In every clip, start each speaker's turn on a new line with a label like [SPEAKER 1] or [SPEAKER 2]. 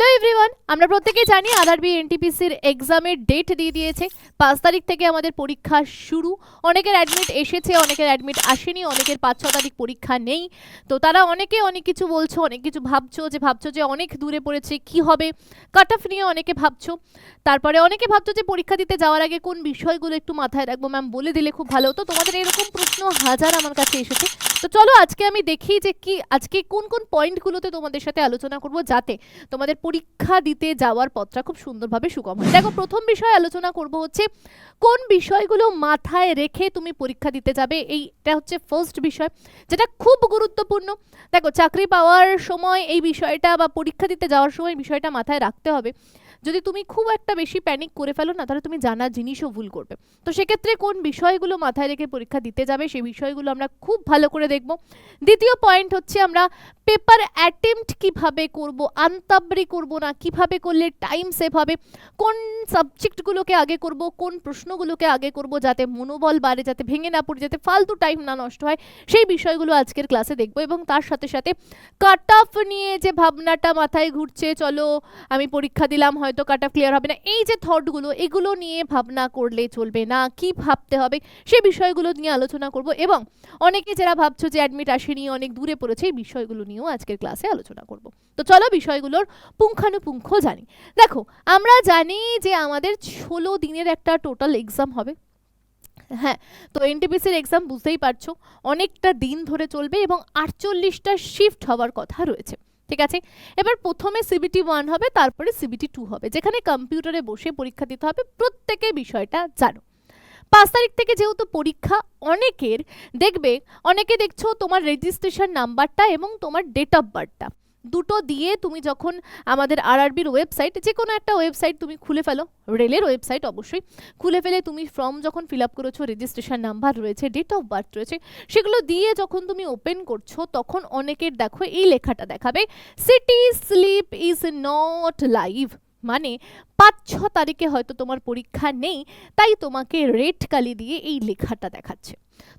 [SPEAKER 1] Hello! আমরা প্রত্যেকেই জানি আরআরবি, এনটিপিসির এক্সামের ডেট দিয়ে দিয়েছে। পাঁচ তারিখ থেকে আমাদের পরীক্ষা শুরু। অনেকের অ্যাডমিট এসেছে, অনেকের অ্যাডমিট আসেনি, অনেকের পাঁচ ছ তারিখ পরীক্ষা নেই। তো তারা অনেকে অনেক কিছু বলছো, অনেক কিছু ভাবছ যে ভাবছ যে অনেক দূরে পড়েছে, কি হবে? কাট অফ নিয়ে অনেকে ভাবছ। তারপরে অনেকে ভাবছ যে, পরীক্ষা দিতে যাওয়ার আগে কোন বিষয়গুলো একটু মাথায় রাখব ম্যাম বলে দিলে খুব ভালো হতো। তোমাদের এরকম প্রশ্ন হাজার আমার কাছে এসেছে। তো চলো আজকে আমি দেখি যে কি, আজকে কোন কোন পয়েন্টগুলোতে তোমাদের সাথে আলোচনা করব যাতে তোমাদের পরীক্ষা দিতে যাওয়ার পথটা খুব সুন্দরভাবে সুগম হয়। দেখো, প্রথম বিষয় আলোচনা করব হচ্ছে, কোন বিষয়গুলো মাথায় রেখে তুমি পরীক্ষা দিতে যাবে? এইটা হচ্ছে ফার্স্ট বিষয়, যেটা খুব গুরুত্বপূর্ণ। দেখো, চাকরি পাওয়ার সময় এই বিষয়টা বা পরীক্ষা দিতে যাওয়ার সময় বিষয়টা মাথায় রাখতে হবে। যদি তুমি খুব একটা বেশি প্যানিক করে ফেলো না, তাহলে তুমি জানা জিনিসও ভুল করবে। তো সেক্ষেত্রে কোন বিষয়গুলো মাথায় রেখে পরীক্ষা দিতে যাবে, সেই বিষয়গুলো আমরা খুব ভালো করে দেখব। দ্বিতীয় পয়েন্ট হচ্ছে আমরা পেপার অ্যাটেম্পট কীভাবে করব আন্তাবরি করব না, কীভাবে করলে টাইম সেভ হবে, কোন সাবজেক্টগুলোকে আগে করব, কোন প্রশ্নগুলোকে আগে করব যাতে মনোবল বাড়ে, যাতে ভেঙে না পড়ে, যাতে ফালতু টাইম না নষ্ট হয়, সেই বিষয়গুলো আজকের ক্লাসে দেখব এবং তার সাথে সাথে কাট অফ নিয়ে যে ভাবনাটা মাথায় ঘুরছে, চলো আমি পরীক্ষা দিলাম হয়তো কাট অফ ক্লিয়ার হবে না। এই যে থটগুলো এগুলো নিয়ে ভাবনা করলে চলবে না। কি ভাবতে হবে? সে বিষয়গুলো নিয়ে আলোচনা করব এবং অনেকে যারা ভাবছ যে অ্যাডমিট আসেনি, অনেক দূরে পড়েছে, এই বিষয়গুলো নিয়েও আজকের ক্লাসে আলোচনা করব। তো চলো বিষয়গুলোর পুঙ্খানুপুঙ্খ জানি। দেখো, আমরা জানি যে আমাদের ষোলো দিনের একটা টোটাল এক্সাম হবে। হ্যাঁ তো এনটিপিসির এক্সাম বুঝতেই পারছ। অনেকটা দিন ধরে চলবে এবং আটচল্লিশটা শিফট হওয়ার কথা রয়েছে। ঠিক আছে? এবার প্রথমে সিবিটি ওয়ান হবে, তারপরে সিবিটি টু হবে, যেখানে কম্পিউটারে বসে পরীক্ষা দিতে হবে প্রত্যেকে বিষয়টা জানো। পাঁচ তারিখ থেকে যেহেতু পরীক্ষা অনেকের, দেখবে, অনেকে দেখছ তোমার রেজিস্ট্রেশন নাম্বারটা এবং তোমার ডেট অফ বার্থটা দুটো দিয়ে তুমি যখন আমাদের আরআরবির ওয়েবসাইট যে কোনো একটা ওয়েবসাইট তুমি খুলে ফেলো রেলের ওয়েবসাইট অবশ্যই খুলে ফেলে, তুমি ফর্ম যখন ফিল আপ করেছ রেজিস্ট্রেশন নাম্বার রয়েছে ডেট অফ বার্থ রয়েছে, সেগুলো দিয়ে যখন তুমি ওপেন করছ, তখন অনেকের দেখো এই লেখাটা দেখাবে city slip is not live মানে পাঁচ ছ তারিখে হয়তো তোমার পরীক্ষা নেই, তাই তোমাকে রেড কালি দিয়ে এই লেখাটা দেখাচ্ছে।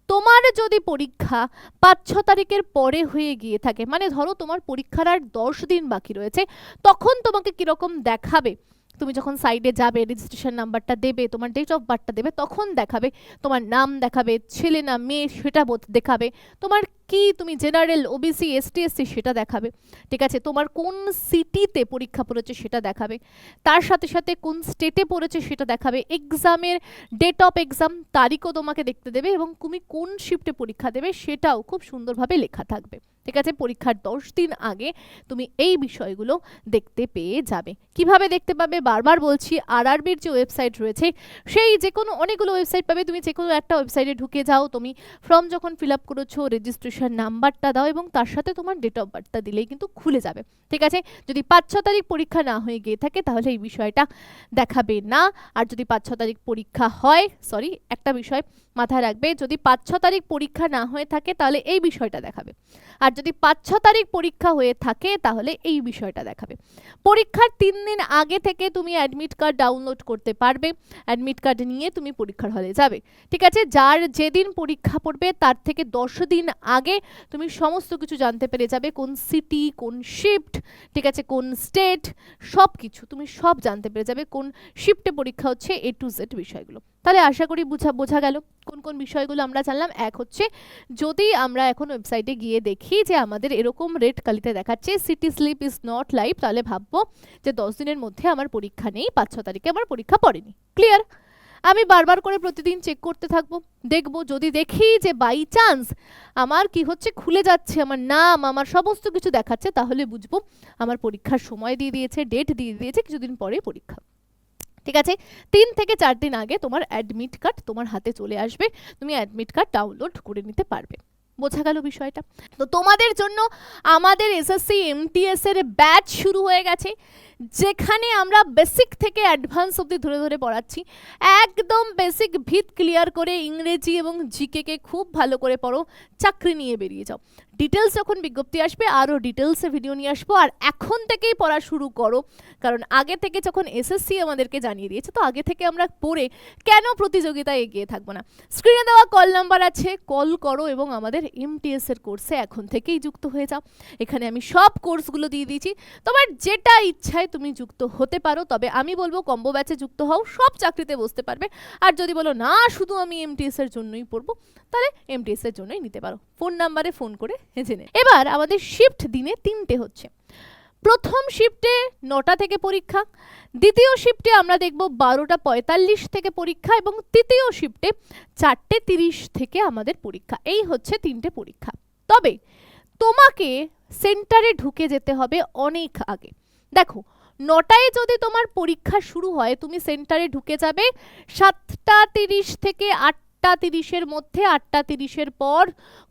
[SPEAKER 1] তোমার যদি পরীক্ষা পাঁচ ছ তারিখের পরে হয়ে গিয়ে থাকে মানে ধরো তোমার পরীক্ষার আর দশ দিন বাকি রয়েছে, তখন তোমাকে কীরকম দেখাবে? তুমি যখন সাইডে যাবে রেজিস্ট্রেশন নাম্বারটা দেবে, তোমার ডেট অফ বার্থটা দেবে, তখন দেখাবে, তোমার নাম দেখাবে, ছেলে না মেয়ে সেটা বোধ- দেখাবে, তোমার কি তুমি জেনারেল ওবিসি এসটি এসসি সেটা দেখাবে, ঠিক আছে? তোমার কোন সিটিতে পরীক্ষা পড়েছে সেটা দেখাবে, তার সাথে সাথে কোন স্টেটে পড়েছে সেটা দেখাবে এক্সামের ডেট অফ এক্সাম তারিখও তোমাকে দেখতে দেবে এবং তুমি কোন শিফটে পরীক্ষা দেবে সেটাও খুব সুন্দরভাবে লেখা থাকবে। ঠিক আছে? পরীক্ষার দশ দিন আগে তুমি এই বিষয়গুলো দেখতে পেয়ে যাবে। কীভাবে দেখতে পাবে? বারবার বলছি, আরআরবির যে ওয়েবসাইট রয়েছে, সেই যে কোনো অনেকগুলো ওয়েবসাইট পাবে। তুমি যে কোনো একটা ওয়েবসাইটে ঢুকে যাও, তুমি ফর্ম যখন ফিল আপ করেছ, রেজিস্ট্রেশন নাম্বারটা দাও এবং তার সাথে তোমার ডেট অফ বার্থটা দিলেই কিন্তু খুলে যাবে। ঠিক আছে? যদি পাঁচ ছ তারিখ পরীক্ষা না হয়ে গিয়ে থাকে, তাহলে এই বিষয়টা দেখাবে না। আর যদি পাঁচ ছ তারিখ পরীক্ষা হয় সরি একটা বিষয় মাথায় রাখবে, যদি পাঁচ ছ তারিখ পরীক্ষা না হয়ে থাকে তাহলে এই বিষয়টা দেখাবে। আর যদি পাঁচ ছ তারিখ পরীক্ষা হয়ে থাকে তাহলে এই বিষয়টা দেখাবে। পরীক্ষার তিন দিন আগে থেকে তুমি অ্যাডমিট কার্ড ডাউনলোড করতে পারবে। অ্যাডমিট কার্ড নিয়ে তুমি পরীক্ষার হলে যাবে। ঠিক আছে? যার যেদিন পরীক্ষা পড়বে তার থেকে দশ দিন আগে তুমি সমস্ত কিছু জানতে পেরে যাবে। কোন সিটি কোন শিফট ঠিক আছে? কোন স্টেট সব কিছু তুমি সব জানতে পেরে যাবে। কোন শিফটে পরীক্ষা হচ্ছে এ টু জেড বিষয়গুলো। তাহলে আশা করি বুঝা, বোঝা গেল। কোন কোন বিষয়গুলো আমরা জানলাম? এক হচ্ছে, যদি আমরা এখন ওয়েবসাইটে গিয়ে দেখি যে আমাদের এরকম রেড কালিতে দেখাচ্ছে city slip is not live তাহলে ভাববো যে দশ দিনের মধ্যে আমার পরীক্ষা নেই, পাঁচ ছ তারিখে আমার পরীক্ষা পড়েনি। ক্লিয়ার আমি বারবার করে প্রতিদিন চেক করতে থাকব। দেখব, যদি দেখি যে বাই চান্স আমার কি হচ্ছে, খুলে যাচ্ছে আমার নাম, আমার সমস্ত কিছু দেখাচ্ছে, তাহলে বুঝব আমার পরীক্ষার সময় দিয়ে দিয়েছে ডেট দিয়ে দিয়েছে, কিছুদিন পরে পরীক্ষা। ঠিক আছে? তিন থেকে চার দিন আগে তোমার অ্যাডমিট কার্ড তোমার হাতে চলে আসবে। তুমি অ্যাডমিট কার্ড ডাউনলোড করে নিতে পারবে। বোঝা গেল বিষয়টা? তো তোমাদের জন্য আমাদের এসএসসি এমটিএস এর ব্যাচ শুরু হয়ে গেছে। যেখানে আমরা বেসিক থেকে অ্যাডভান্স অবধি ধরে ধরে পড়াচ্ছি, একদম বেসিক ভিত ক্লিয়ার করে ইংরেজি এবং জিকে কে খুব ভালো করে পড়ো, চাকরি নিয়ে বেরিয়ে যাও। ডিটেলস যখন বিজ্ঞপ্তি আসবে, আরও ডিটেলসে ভিডিও নিয়ে আসব। আর এখন থেকেই পড়া শুরু করো, কারণ আগে থেকে যখন এসএসসি আমাদেরকে জানিয়ে দিয়েছে, তো আগে থেকে আমরা পড়ে কেন প্রতিযোগিতায় এগিয়ে থাকব না? স্ক্রিনে দেওয়া কল নাম্বার আছে কল করো এবং আমাদের এমটিএস এর কোর্সে এখন থেকেই যুক্ত হয়ে যাও। এখানে আমি সব কোর্সগুলো দিয়ে দিয়েছি। তোমার যেটা ইচ্ছায় তুমি যুক্ত হতে পারো, তবে আমি বলব কম্বো ব্যাচে যুক্ত হও, সব চাকরিতে বসতে পারবে। আর যদি বলো, না, শুধু আমি এমটিএস এর জন্যই পড়ব, তাহলে এমটিএস এর জন্যই নিতে পারো। ফোন নাম্বারে ফোন করে জেনে এবার আমাদের শিফট দিনে তিনটে হচ্ছে। প্রথম শিফটে নটা থেকে পরীক্ষা, দ্বিতীয় শিফটে আমরা দেখব বারোটা পঁয়তাল্লিশ থেকে পরীক্ষা, এবং তৃতীয় শিফটে চারটে তিরিশ থেকে আমাদের পরীক্ষা। এই হচ্ছে তিনটে পরীক্ষা। তবে তোমাকে সেন্টারে ঢুকে যেতে হবে অনেক আগে। দেখো নটায় যদি তোমার পরীক্ষা শুরু হয়, তুমি সেন্টারে ঢুকে যাবে। সাতটা তিরিশ থেকে আটটা তিরিশের মধ্যে, আটটা তিরিশের পর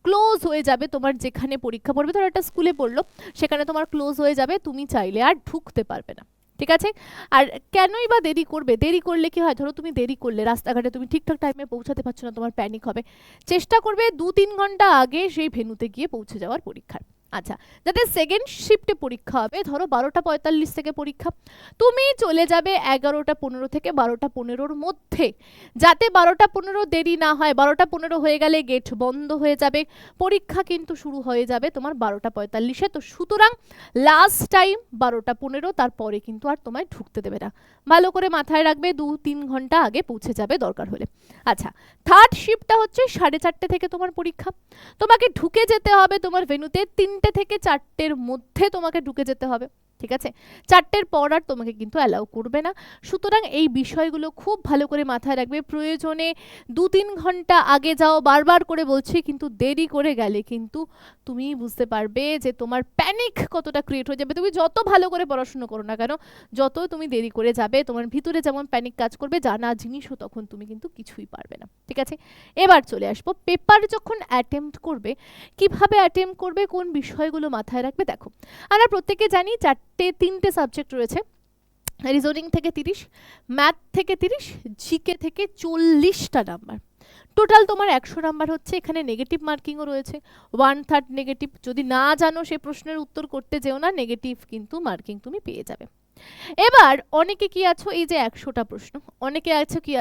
[SPEAKER 1] ক্লোজ হয়ে যাবে তোমার যেখানে পরীক্ষা পড়বে। ধরো একটা স্কুলে পড়ল, সেখানে তোমার ক্লোজ হয়ে যাবে, তুমি চাইলে আর ঢুকতে পারবে না। ঠিক আছে? আর কেনই বা দেরি করবে? দেরি করলে কি হয়? ধরো তুমি দেরি করলে, রাস্তাঘাটে তুমি ঠিকঠাক টাইমে পৌঁছাতে পারছ না, তোমার প্যানিক হবে। চেষ্টা করবে দু তিন ঘণ্টা আগে সেই ভেনুতে গিয়ে পৌঁছে যাওয়ার পরীক্ষার। আচ্ছা যাতে সেকেন্ড শিফটে পরীক্ষা হবে, ধরো বারোটা পঁয়তাল্লিশ থেকে পরীক্ষা। তুমি চলে যাবে এগারোটা পনেরো থেকে বারোটা পনেরোর মধ্যে। যাতে বারোটা পনেরো দেরি না হয়, বারোটা পনেরো হয়ে গেলে গেট বন্ধ হয়ে যাবে। পরীক্ষা কিন্তু শুরু হয়ে যাবে তোমার বারোটা পঁয়তাল্লিশে। তো সুতরাং লাস্ট টাইম বারোটা পনেরো, তারপরে কিন্তু আর তোমায় ঢুকতে দেবে না। ভালো করে মাথায় রাখবে, দু তিন ঘণ্টা আগে পৌঁছে যাবে দরকার হলে। আচ্ছা থার্ড শিফটটা হচ্ছে সাড়ে চারটে থেকে তোমার পরীক্ষা। তোমাকে ঢুকে যেতে হবে তোমার ভেনুতে তিনটে থেকে চারটের মধ্যে তোমাকে ঢুকে যেতে হবে। ঠিক আছে? চারটের পর আর তোমাকে কিন্তু অ্যালাউ করবে না। সুতরাং এই বিষয়গুলো খুব ভালো করে মাথায় রাখবে। প্রয়োজনে দু তিন ঘণ্টা আগে যাও, বারবার করে বলছি, কিন্তু দেরি করে গেলে কিন্তু তুমি বুঝতে পারবে যে তোমার প্যানিক কতটা ক্রিয়েট হয়ে যাবে। তুমি যত ভালো করে পড়াশুনো করো না কেন, যত তুমি দেরি করে যাবে, তোমার ভিতরে যেমন প্যানিক কাজ করবে জানা জিনিসও তখন তুমি কিন্তু কিছুই পারবে না। ঠিক আছে? এবার চলে আসব। পেপার যখন অ্যাটেম্প্ট করবে, কীভাবে অ্যাটেম্প করবে, কোন বিষয়গুলো মাথায় রাখবে, দেখো। আমরা প্রত্যেকে জানি চারটে তিনটে সাবজেক্ট রয়েছে। রিজনিং থেকে তিরিশ ম্যাথ থেকে তিরিশ জিকে থেকে চল্লিশটা নাম্বার টোটাল তোমার একশো নাম্বার হচ্ছে, এখানে নেগেটিভ মার্কিংও রয়েছে। ওয়ান থার্ড নেগেটিভ যদি না জানো সে প্রশ্নের উত্তর করতে যেও না নেগেটিভ কিন্তু মার্কিং তুমি পেয়ে যাবে। এবার অনেকে কি আছো? এই যে একশোটা প্রশ্ন। অনেকে আছো কি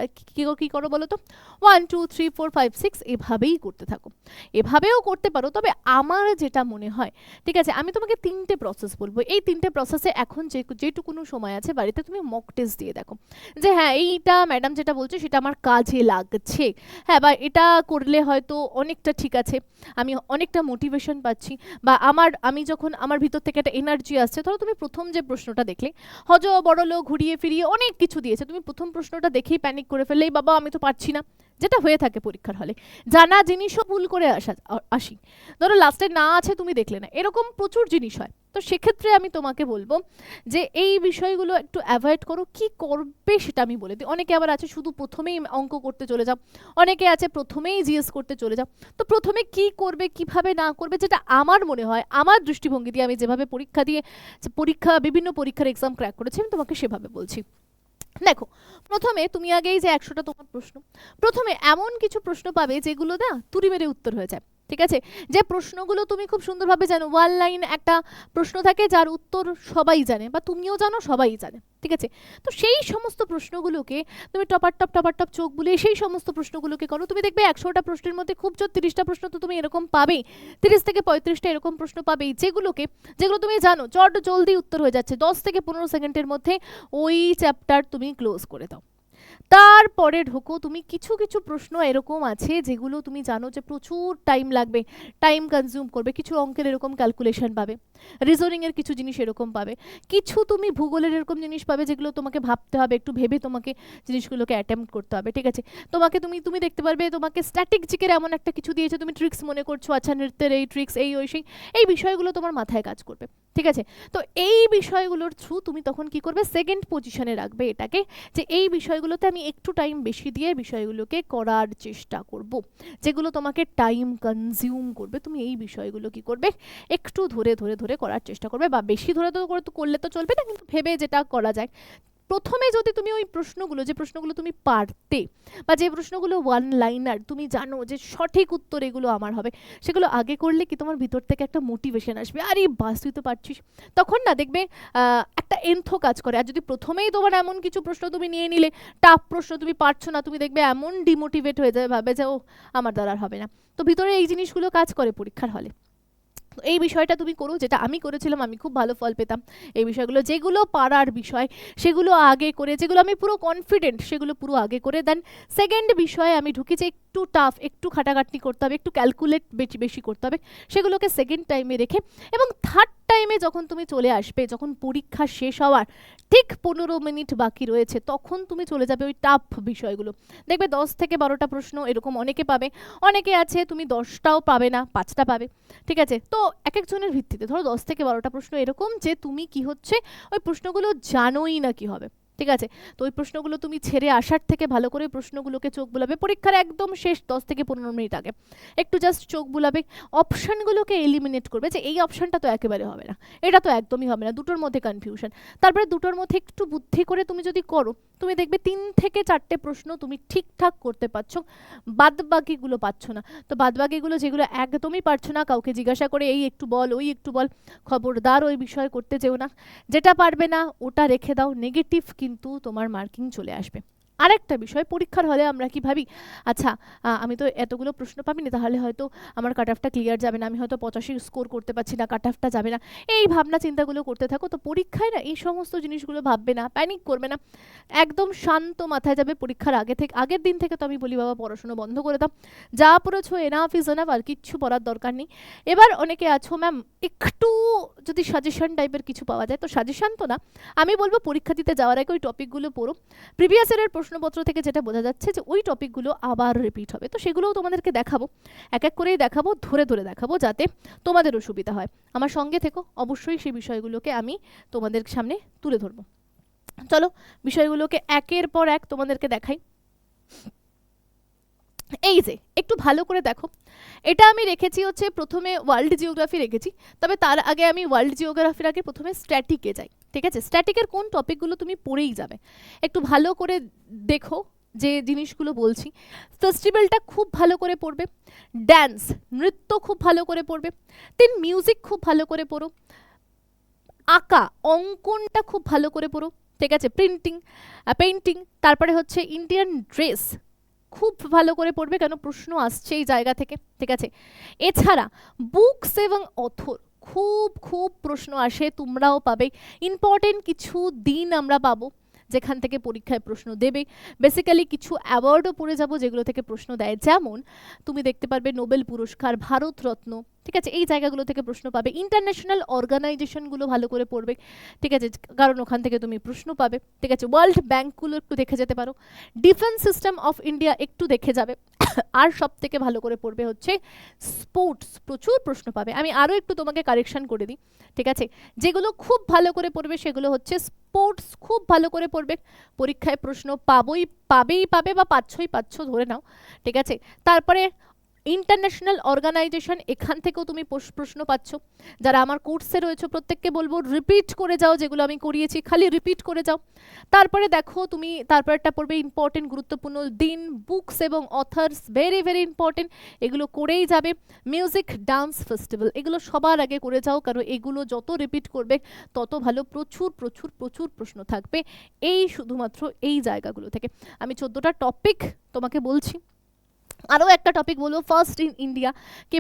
[SPEAKER 1] কি করো বলো তো? One two three four five six এভাবেই করতে থাকো। এভাবেও করতে পারো, তবে আমার যেটা মনে হয়, ঠিক আছে, আমি তোমাকে তিনটে প্রসেস বলব। এই তিনটে প্রসেসে এখন যে, যেটুকুনো সময় আছে, বাড়িতে তুমি মক টেস্ট দিয়ে দেখো। যে হ্যাঁ এইটা ম্যাডাম যেটা বলছে, সেটা আমার কাজে লাগছে। হ্যাঁ বা এটা করলে হয়তো অনেকটা ঠিক আছে, আমি অনেকটা মোটিভেশন পাচ্ছি, বা আমার, আমি যখন, আমার ভিতর থেকে একটা এনার্জি আসছে, ধরো তুমি প্রথম যে প্রশ্নটা দেখলে হজ বড় লোক ঘুরিয়ে ফিরিয়ে অনেক কিছু দিয়েছে। তুমি প্রথম প্রশ্নটা দেখেই প্যানিক করে ফেললে বাবা, আমি তো পারছি না। যেটা হয়ে থাকে পরীক্ষার হলে। জানা জিনিসও ভুল করে আসা, আসি। ধরো লাস্টে না আছে তুমি দেখলে না। এরকম প্রচুর জিনিস হয়। তো সেক্ষেত্রে আমি তোমাকে বলব যে এই বিষয়গুলো একটু অ্যাভয়েড করো। কি করবে সেটা আমি বলে দিই। অনেকে আবার আছে, শুধু প্রথমেই অঙ্ক করতে চলে যাও। অনেকে আছে, প্রথমেই জিএস করতে চলে যাও। তো প্রথমে কি করবে, কীভাবে না করবে, যেটা আমার মনে হয়, আমার দৃষ্টিভঙ্গি দিয়ে আমি যেভাবে পরীক্ষা দিয়ে, পরীক্ষা, বিভিন্ন পরীক্ষার এক্সাম ক্র্যাক করেছি, আমি তোমাকে সেভাবে বলছি। দেখো, প্রথমে তুমি আগেই যে একশোটা তোমার প্রশ্ন, প্রথমে এমন কিছু প্রশ্ন পাবে যেগুলো না তুড়ি মেরে উত্তর হয়ে যায়। ঠিক আছে? যে প্রশ্নগুলো তুমি খুব সুন্দরভাবে জানো ওয়ান লাইন একটা প্রশ্ন থাকে যার উত্তর সবাই জানে বা তুমিও জানো, সবাই জানে, ঠিক আছে? তো সেই সমস্ত প্রশ্নগুলোকে তুমি টপার টপ টপার টপ চোখ বুলিয়ে সেই সমস্ত প্রশ্নগুলোকে করো। তুমি দেখবে একশোটা প্রশ্নের মধ্যে খুব জোর তিরিশটা প্রশ্ন তো তুমি এরকম পাবেই। তিরিশ থেকে পঁয়ত্রিশটা এরকম প্রশ্ন পাবেই। যেগুলোকে, যেগুলো তুমি জানো, চট জলদি উত্তর হয়ে যাচ্ছে। দশ থেকে পনেরো সেকেন্ডের মধ্যে ওই চ্যাপ্টার তুমি ক্লোজ করে দাও। তারপরে ঢোকো। তুমি কিছু কিছু প্রশ্ন এরকম আছে যেগুলো তুমি জানো যে প্রচুর টাইম লাগবে টাইম কনজিউম করবে, কিছু অঙ্কের এরকম ক্যালকুলেশন পাবে রিজনিং এর কিছু জিনিস এরকম পাবে। কিছু তুমি ভূগোলের এরকম জিনিস পাবে যেগুলো তোমাকে ভাবতে হবে, একটু ভেবে তোমাকে জিনিসগুলোকে অ্যাটেম্প্ট করতে হবে, ঠিক আছে? তোমাকে তুমি তুমি দেখতে পারবে তোমাকে স্ট্যাটিক জিকের এমন একটা কিছু দিয়েছে, তুমি ট্রিক্স মনে করছ আচ্ছা নৃত্যের এই ট্রিক্স এই ওই সেই, এই বিষয়গুলো তোমার মাথায় কাজ করবে, ঠিক আছে? তো এই বিষয়গুলোর থ্রু তুমি তখন কি করবে? সেকেন্ড পজিশনে রাখবে এটাকে, যে এই বিষয়গুলোতে আমি একটু টাইম বেশি দিয়ে বিষয়গুলোকে করার চেষ্টা করব, যেগুলো তোমাকে টাইম কনজিউম করবে। তুমি এই বিষয়গুলো কি করবে? একটু ধরে ধরে ধরে করার চেষ্টা করবে বা বেশি ধরে তো করলে তো চলবে না, কিন্তু ভেবে যেটা করা যায় প্রথমে যদি তুমি ওই প্রশ্নগুলো, যে প্রশ্নগুলো তুমি পারতে বা যে প্রশ্নগুলো ওয়ান লাইনার তুমি জানো যে সঠিক উত্তর এগুলো আমার হবে, সেগুলো আগে করলে কি তোমার ভিতর থেকে একটা মোটিভেশন আসবে? আরে বাস, তুই তো পারছিস। তখন না দেখবে একটা এন্থ কাজ করে। আর যদি প্রথমেই তোমার এমন কিছু প্রশ্ন তুমি নিয়ে নিলে টাফ প্রশ্ন তুমি পারছ না, তুমি দেখবে এমন ডিমোটিভেট হয়ে যাবে ভাবে যে ও আমার দ্বারা হবে না। তো ভিতরে এই জিনিসগুলো কাজ করে পরীক্ষার হলে। এই বিষয়টা তুমি করো, যেটা আমি করেছিলাম, আমি খুব ভালো ফল পেতাম। এই বিষয়গুলো, যেগুলো পারার বিষয়, সেগুলো আগে করে, যেগুলো আমি পুরো কনফিডেন্ট সেগুলো পুরো আগে করে। দেন সেকেন্ড বিষয়ে আমি ঢুকি যে একটু টাফ একটু খাটাখাটনি করতে হবে, একটু ক্যালকুলেট বেশি বেশি করতে হবে, সেগুলোকে সেকেন্ড টাইমে রেখে। এবং থার্ড টাইমে যখন তুমি চলে আসবে, যখন পরীক্ষা শেষ হওয়ার ঠিক পনেরো মিনিট বাকি রয়েছে, তখন তুমি চলে যাবে ওই টাফ বিষয়গুলো। দেখবে দশ থেকে বারোটা প্রশ্ন এরকম অনেকে পাবে। অনেকে আছে তুমি দশটাও পাবে না, পাঁচটা পাবে। ঠিক আছে? তো এক একজনের ভিত্তিতে, ধরো দশ থেকে বারোটা প্রশ্ন এরকম যে তুমি কি হচ্ছে, ওই প্রশ্নগুলো জানোই না কি হবে। ঠিক আছে? তো ওই প্রশ্নগুলো তুমি ছেড়ে আসার থেকে ভালো করে প্রশ্নগুলোকে চোখ বুলাবে। পরীক্ষার একদম শেষ, দশ থেকে পনেরো মিনিট আগে। একটু জাস্ট চোখ বুলাবে। অপশানগুলোকে এলিমিনেট করবে যে, এই অপশানটা তো একেবারে হবে না। এটা তো একদমই হবে না, দুটোর মধ্যে কনফিউশন তারপরে দুটোর মধ্যে একটু বুদ্ধি করে তুমি যদি করো, তুমি দেখবে তিন থেকে চারটে প্রশ্ন তুমি ঠিকঠাক করতে পারছ বাদ বাকিগুলো পাচ্ছ না। তো বাদ বাকিগুলো যেগুলো একদমই পারছ না, কাউকে জিজ্ঞাসা করে, এই একটু বল, ওই একটু বল। খবরদার ওই বিষয় করতে যেও না। যেটা পারবে না, ওটা রেখে দাও। নেগেটিভ কিন্তু তোমার মার্কিং চলে আসবে। আরেকটা বিষয়, পরীক্ষার হলে আমরা কি ভাবি? আচ্ছা আমি তো এতগুলো প্রশ্ন পাবিনি, তাহলে হয়তো আমার কাট অফটা ক্লিয়ার যাবে না, আমি হয়তো পঁচাশি স্কোর করতে পারছি না কাট অফটা যাবে না। এই ভাবনা চিন্তাগুলো করতে থাকো, তো পরীক্ষায় না এই সমস্ত জিনিসগুলো ভাববে না প্যানিক করবে না। একদম শান্ত মাথায় যাবে পরীক্ষার আগে থেকে, আগের দিন থেকে তো আমি বলি, বাবা, পড়াশোনা বন্ধ করে দাও। যা পড়েছো এনাফ ইজ এনাফ আর কিচ্ছু পড়ার দরকার নেই। এবার অনেকে আছো, ম্যাম, একটু যদি সাজেশন টাইপের কিছু পাওয়া যায়। তো সাজেশন তো না, আমি বলব পরীক্ষা দিতে যাওয়ার আগে ওই টপিকগুলো পড়ো। প্রিভিয়াস ইয়ারের প্রশ্নপত্র থেকে যেটা বোঝা যাচ্ছে যে ওই টপিকগুলো আবার রিপিট হবে। তো সেগুলোও তোমাদেরকে দেখাবো। এক এক করেই দেখাবো, ধরে ধরে দেখাবো যাতে তোমাদেরও সুবিধা হয়। আমার সঙ্গে থেকো, অবশ্যই সেই বিষয়গুলোকে আমি তোমাদের সামনে তুলে ধরবো। চলো, বিষয়গুলোকে একের পর এক তোমাদেরকে দেখাই। এই যে, একটু ভালো করে দেখো। এটা আমি রেখেছি হচ্ছে প্রথমে ওয়ার্ল্ড জিওগ্রাফি রেখেছি, তবে তার আগে আমি ওয়ার্ল্ড জিওগ্রাফির আগে প্রথমে স্ট্যাটিকে যাই। ঠিক আছে? স্ট্যাটিকের কোন টপিকগুলো তুমি পড়েই যাবে। একটু ভালো করে দেখো যে জিনিসগুলো বলছি। ফেস্টিভ্যালটা খুব ভালো করে পড়বে। ড্যান্স নৃত্য খুব ভালো করে পড়বে। দেন মিউজিক খুব ভালো করে পড়ো। আঁকা, অঙ্কনটা খুব ভালো করে পড়ো। ঠিক আছে? প্রিন্টিং পেন্টিং তারপরে হচ্ছে ইন্ডিয়ান ড্রেস খুব ভালো করে পড়বে কেন? প্রশ্ন আসছে এই জায়গা থেকে। ঠিক আছে? এছাড়া বুকস এবং অথর খুব খুব প্রশ্ন আসে, তোমরাও পাবে। ইম্পর্টেন্ট কিছু দিন আমরা পাবো, যেখান থেকে পরীক্ষায় প্রশ্ন দেবে। বেসিক্যালি কিছু অ্যাওয়ার্ডও পড়ে যাব যেগুলো থেকে প্রশ্ন দেয়। যেমন, তুমি দেখতে পারবে নোবেল পুরস্কার, ভারতরত্ন, ঠিক আছে? এই জায়গাগুলো থেকে প্রশ্ন পাবে। ইন্টারন্যাশনাল অর্গানাইজেশনগুলো ভালো করে পড়বে, ঠিক আছে? কারণ ওখান থেকে তুমি প্রশ্ন পাবে, ঠিক আছে? ওয়ার্ল্ড ব্যাঙ্কগুলো একটু দেখে যেতে পারো। ডিফেন্স সিস্টেম অফ ইন্ডিয়া একটু দেখে যাবে। আর সব থেকে ভালো করে পড়বে হচ্ছে স্পোর্টস। প্রচুর প্রশ্ন পাবে। আমি আরও একটু তোমাকে কারেকশন করে দিই, ঠিক আছে? যেগুলো খুব ভালো করে পড়বে সেগুলো হচ্ছে স্পোর্টস খুব ভালো করে পড়বে। পরীক্ষায় প্রশ্ন পাবই, পাবেই পাবে বা পাচ্ছই পাচ্ছ ধরে নাও, ঠিক আছে? তারপরে ইন্টারন্যাশনাল অর্গানাইজেশন এখান থেকেও তুমি প্রশ্ন পাচ্ছ। যারা আমার কোর্সে রয়েছে, প্রত্যেককে বলব রিপিট করে যাও যেগুলো আমি করিয়েছি, খালি রিপিট করে যাও। তারপরে দেখো, তুমি তারপর তারপরেরটা পড়বে ইম্পর্টেন্ট গুরুত্বপূর্ণ দিন বুকস এবং অথার্স ভেরি ভেরি ইম্পর্টেন্ট এগুলো করেই যাবে। মিউজিক ডান্স ফেস্টিভ্যাল এগুলো সবার আগে করে যাও, কারণ এগুলো যত রিপিট করবে, তত ভালো, প্রচুর প্রচুর প্রচুর প্রশ্ন থাকবে। এই শুধুমাত্র এই জায়গাগুলো থেকে। আমি চোদ্দোটা টপিক তোমাকে বলছি। আরও একটা টপিক বলব ফার্স্ট ইন ইন্ডিয়া কে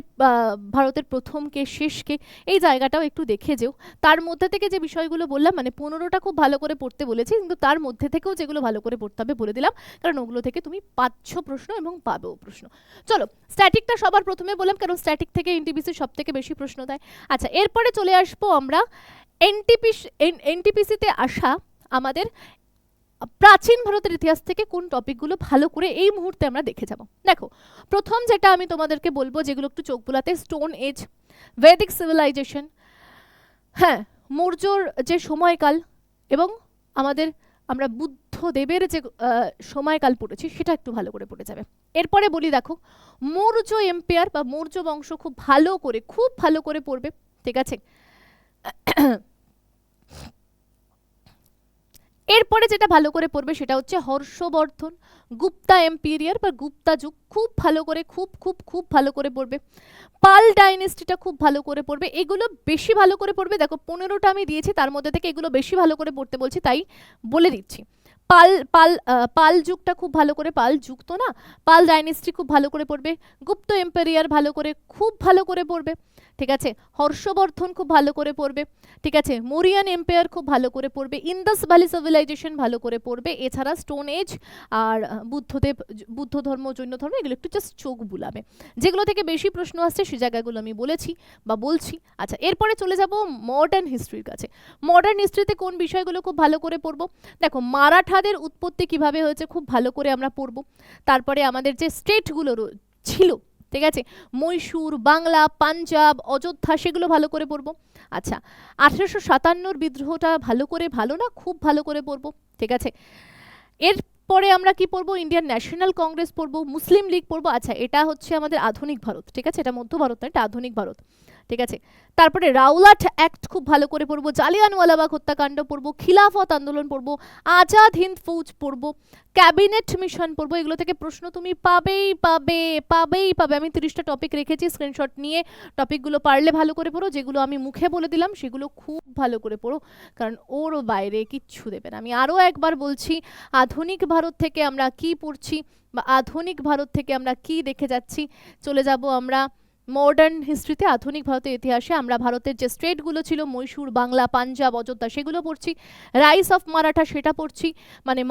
[SPEAKER 1] ভারতের প্রথম কে, শেষ কে, এই জায়গাটাও একটু দেখে যেও। তার মধ্যে থেকে যে বিষয়গুলো বললাম মানে পনেরোটা খুব ভালো করে পড়তে বলেছি, কিন্তু তার মধ্যে থেকেও যেগুলো ভালো করে পড়তে হবে বলে দিলাম, কারণ ওগুলো থেকে তুমি পাচ্ছ প্রশ্ন এবং পাবেও প্রশ্ন। চলো স্ট্যাটিকটা সবার প্রথমে বললাম, কারণ স্ট্যাটিক থেকে এনটিপিসি সব থেকে বেশি প্রশ্ন দেয়। আচ্ছা এরপরে চলে আসব আমরা এনটিপি এনটিপিসিতে আসা আমাদের প্রাচীন ভারতের ইতিহাস থেকে কোন টপিকগুলো ভালো করে এই মুহূর্তে আমরা দেখে যাব। দেখো, প্রথম যেটা আমি তোমাদেরকে বলব, যেগুলো একটু চোখ বোলাতে স্টোন এজ ভেদিক সিভিলাইজেশন হ্যাঁ মৌর্যর যে সময়কাল এবং আমাদের, আমরা বুদ্ধদেবের যে সময়কাল পড়েছি, সেটা একটু ভালো করে পড়ে যাবে। এরপরে বলি দেখো, মৌর্য এম্পায়ার বা মৌর্য বংশ খুব ভালো করে, খুব ভালো করে পড়বে, ঠিক আছে? এরপরে যেটা ভালো করে পড়বে সেটা হচ্ছে হর্ষবর্ধন। গুপ্তা এম্পিরিয়ার বা গুপ্তা যুগ খুব ভালো করে, খুব খুব খুব ভালো করে পড়বে। পাল ডাইনেস্টিটা খুব ভালো করে পড়বে। এগুলো বেশি ভালো করে পড়বে। দেখো, পনেরোটা আমি দিয়েছি, তার মধ্যে থেকে এগুলো বেশি ভালো করে পড়তে বলছি, তাই বলে দিচ্ছি। পাল পাল পাল যুগটা খুব ভালো করে, পাল যুগ তো না? পাল ডাইনেস্টি খুব ভালো করে পড়বে। গুপ্ত এম্পেরিয়ার ভালো করে, খুব ভালো করে পড়বে। ঠিক আছে, হর্ষবর্ধন খুব ভালো করে পড়বে, ঠিক আছে, মোরিয়ান এম্পায়ার খুব ভালো করে পড়বে, ইন্দাস ভ্যালি সিভিলাইজেশন ভালো করে পড়বে, এছাড়া স্টোন এজ আর বুদ্ধদেব, বুদ্ধ ধর্ম, জৈন ধর্ম, এগুলো একটু জাস্ট চোখ বুলাবে। যেগুলো থেকে বেশি প্রশ্ন আসছে সে জায়গাগুলো আমি বলেছি বা বলছি। আচ্ছা এরপরে চলে যাব মডার্ন হিস্ট্রির কাছে। মডার্ন হিস্ট্রিতে কোন বিষয়গুলো খুব ভালো করে পড়ব? দেখো, মারাঠাদের উৎপত্তি কীভাবে হয়েছে খুব ভালো করে আমরা পড়ব। তারপরে আমাদের যে স্টেটগুলো ছিল ঠিক আছে? মহীশূর বাংলা, পাঞ্জাব, অযোধ্যা সেগুলো ভালো করে পড়ব। আচ্ছা আঠেরোশো সাতান্নর বিদ্রোহটা ভালো করে ভালো না খুব ভালো করে পড়ব, ঠিক আছে? এরপরে আমরা কি পড়ব? ইন্ডিয়ান ন্যাশনাল কংগ্রেস পড়ব, মুসলিম লীগ পড়ব। আচ্ছা এটা হচ্ছে আমাদের আধুনিক ভারত, ঠিক আছে? এটা মধ্য ভারত না, এটা আধুনিক ভারত। ঠিক আছে? তারপরে রাউলাট অ্যাক্ট খুব ভালো করে পড়ব, জালিয়ানওয়ালাবাগ হত্যাকাণ্ড পড়ব, খিলাফত আন্দোলন পড়ব, আজাদ হিন্দ ফৌজ পড়ব, ক্যাবিনেট মিশন পড়ব, এগুলো থেকে প্রশ্ন তুমি পাবেই পাবে পাবেই পাবে। আমি তিরিশটা টপিক রেখেছি স্ক্রিনশট নিয়ে টপিকগুলো পারলে ভালো করে পড়ো, যেগুলো আমি মুখে বলে দিলাম, সেগুলো খুব ভালো করে পড়ো, কারণ ওর বাইরে কিচ্ছু দেবে না। আমি আরও একবার বলছি, আধুনিক ভারত থেকে আমরা কি পড়ছি বা আধুনিক ভারত থেকে আমরা কি দেখে যাচ্ছি, চলে যাব আমরা মডার্ন হিস্ট্রিতে আধুনিক ভারতের ইতিহাসে আমরা ভারতের যে স্টেটগুলো ছিল, মহীশূর, বাংলা, পাঞ্জাব, অযোধ্যা, সেগুলো পড়ছি। রাইস অফ মারাঠা সেটা পড়ছি। মানে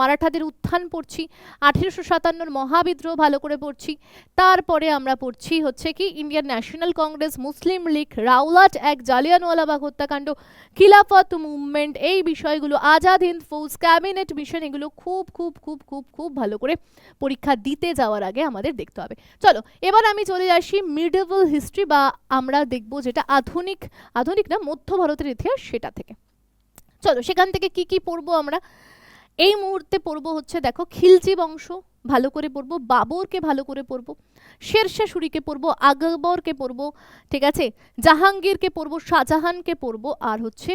[SPEAKER 1] মারাঠাদের উত্থান পড়ছি। আঠেরোশো সাতান্নর মহাবিদ্রোহ ভালো করে পড়ছি। তারপরে আমরা পড়ছি হচ্ছে কি Indian National Congress Muslim League Rowlatt এক জালিয়ানওয়ালাবাগ হত্যাকাণ্ড, খিলাফত মুভমেন্ট এই বিষয়গুলো আজাদ হিন্দ ফৌজ ক্যাবিনেট মিশন এগুলো খুব খুব খুব খুব খুব ভালো করে পরীক্ষা দিতে যাওয়ার আগে আমাদের দেখতে হবে। চলো, এবার আমি চলে আসি মিডেবল হিস্ট্রি বা আমরা দেখব যেটা আধুনিক আধুনিক না, মধ্য ভারতের ইতিহাস সেটা থেকে। চলো সেখান থেকে কি কি পড়ব আমরা? এই মুহূর্তে পড়ব হচ্ছে দেখো খিলজি বংশ, ভালো করে পড়ব, বাবরকে ভালো করে পড়ব শেরশাহ সুরিকে পড়ব, আকবরকে পড়ব, ঠিক আছে? জাহাঙ্গীরকে পড়ব, শাহজাহানকে পড়ব, আর হচ্ছে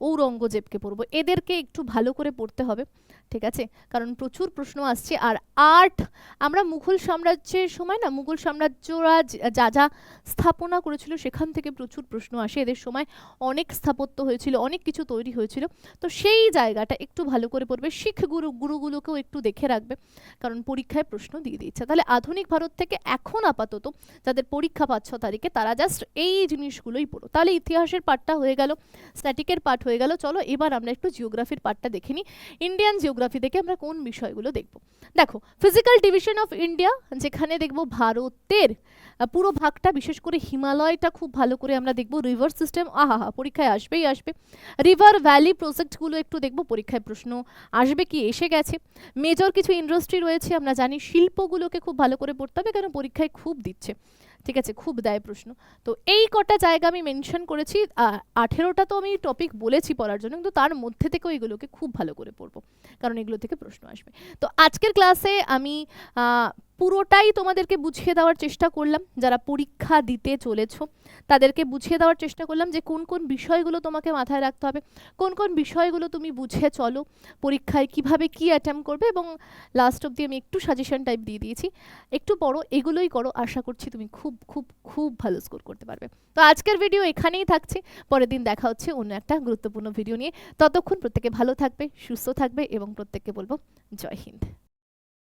[SPEAKER 1] ঔরঙ্গজেবকে পড়ব। এদেরকে একটু ভালো করে পড়তে হবে। ঠিক আছে? কারণ প্রচুর প্রশ্ন আসছে। আর আর্ট, আমরা মুঘল সাম্রাজ্যের সময় না, মুঘল সাম্রাজ্যরা যা যা স্থাপনা করেছিল, সেখান থেকে প্রচুর প্রশ্ন আসে। এদের সময় অনেক স্থাপত্য হয়েছিল, অনেক কিছু তৈরি হয়েছিল। তো সেই জায়গাটা একটু ভালো করে পড়বে। শিখ গুরু, গুরুগুলোকেও একটু দেখে রাখবে। কারণ পরীক্ষায় প্রশ্ন দিয়ে দিচ্ছে তাহলে আধুনিক ভারত থেকে এখন আপাতত যাদের পরীক্ষা পাঁচ ছ তারিখে, তারা জাস্ট এই জিনিসগুলোই পড়ো। তাহলে ইতিহাসের পার্টটা হয়ে গেল স্ট্যাটিকের পার্ট হয়ে গেল। চলো এবার আমরা একটু জিওগ্রাফির পার্টটা দেখে নিই। ইন্ডিয়ান জিওগ্রাফি থেকে আমরা কোন বিষয়গুলো দেখব। দেখো ফিজিক্যাল ডিভিশন অফ ইন্ডিয়া যেখানে দেখব ভারতের পুরো ভাগটা, বিশেষ করে হিমালয়টা খুব ভালো করে আমরা দেখব। রিভার সিস্টেম আহা হা পরীক্ষায় আসবেই আসবে। রিভার ভ্যালি প্রজেক্টগুলো একটু দেখব, পরীক্ষায় প্রশ্ন আসবে কি, এসে গেছে। মেজর কিছু ইন্ডাস্ট্রি রয়েছে, আমরা জানি, শিল্পগুলোকে খুব ভালো করে পড়তে হবে কারণ পরীক্ষায় খুব দিচ্ছে। ঠিক আছে, খুব দেয় প্রশ্ন। তো এই কটা জায়গা আমি মেনশন করেছি আঠেরোটা তো আমি টপিক বলেছি পড়ার জন্য, কিন্তু তার মধ্যে থেকেও এগুলোকে খুব ভালো করে পড়ব, কারণ এগুলো থেকে প্রশ্ন আসবে। তো আজকের ক্লাসে আমি পুরোটাই তোমাদেরকে বুঝিয়ে দেওয়ার চেষ্টা করলাম। যারা পরীক্ষা দিতে চলেছ, তাদেরকে বুঝিয়ে দেওয়ার চেষ্টা করলাম যে কোন কোন বিষয়গুলো তোমাকে মাথায় রাখতে হবে, কোন কোন বিষয়গুলো তুমি বুঝে চলো, পরীক্ষায় কীভাবে কি অ্যাটেম্প করবে এবং লাস্ট অবধি আমি একটু সাজেশন টাইপ দিয়ে দিয়েছি। একটু পড়ো এগুলোই করো, আশা করছি তুমি খুব খুব খুব ভালো স্কোর করতে পারবে। তো আজকের ভিডিও এখানেই থাকছে। পরের দিন দেখা হচ্ছে অন্য একটা গুরুত্বপূর্ণ ভিডিও নিয়ে। ততক্ষণ প্রত্যেকে ভালো থাকবে, সুস্থ থাকবে এবং প্রত্যেককে বলব জয় হিন্দ।